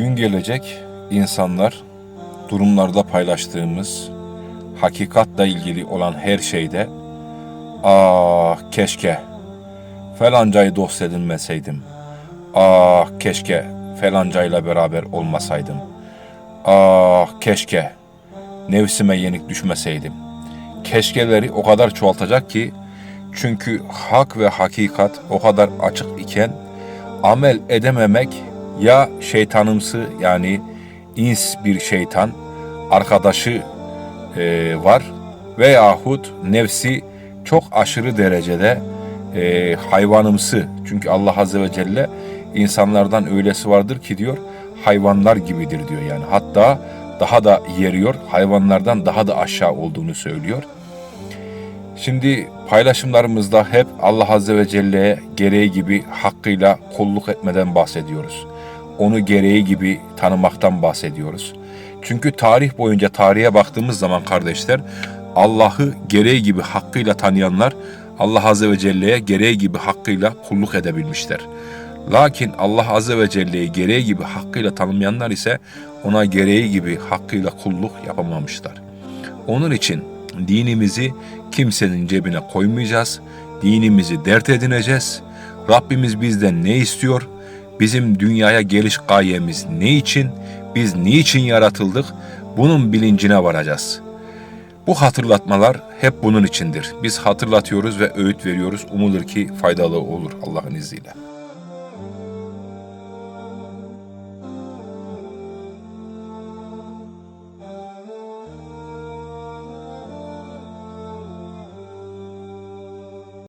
Gün gelecek insanlar durumlarda paylaştığımız hakikatla ilgili olan her şeyde ah keşke felancayı dost edinmeseydim. Ah keşke felancayla beraber olmasaydım. Ah keşke nefsime yenik düşmeseydim. Keşkeleri o kadar çoğaltacak ki çünkü hak ve hakikat o kadar açık iken amel edememek ya şeytanımsı yani ins bir şeytan arkadaşı e, var veyahut nefsi çok aşırı derecede e, hayvanımsı. Çünkü Allah Azze ve Celle insanlardan öylesi vardır ki diyor hayvanlar gibidir diyor yani. Hatta daha da yeriyor hayvanlardan daha da aşağı olduğunu söylüyor. Şimdi paylaşımlarımızda hep Allah Azze ve Celle'ye gereği gibi hakkıyla kulluk etmeden bahsediyoruz. Onu gereği gibi tanımaktan bahsediyoruz. Çünkü tarih boyunca tarihe baktığımız zaman kardeşler Allah'ı gereği gibi hakkıyla tanıyanlar Allah Azze ve Celle'ye gereği gibi hakkıyla kulluk edebilmişler. Lakin Allah Azze ve Celle'yi gereği gibi hakkıyla tanımayanlar ise ona gereği gibi hakkıyla kulluk yapamamışlar. Onun için dinimizi kimsenin cebine koymayacağız. Dinimizi dert edineceğiz. Rabbimiz bizden ne istiyor? Bizim dünyaya geliş gayemiz ne için? Biz niçin yaratıldık? Bunun bilincine varacağız. Bu hatırlatmalar hep bunun içindir. Biz hatırlatıyoruz ve öğüt veriyoruz. Umulur ki faydalı olur Allah'ın izniyle.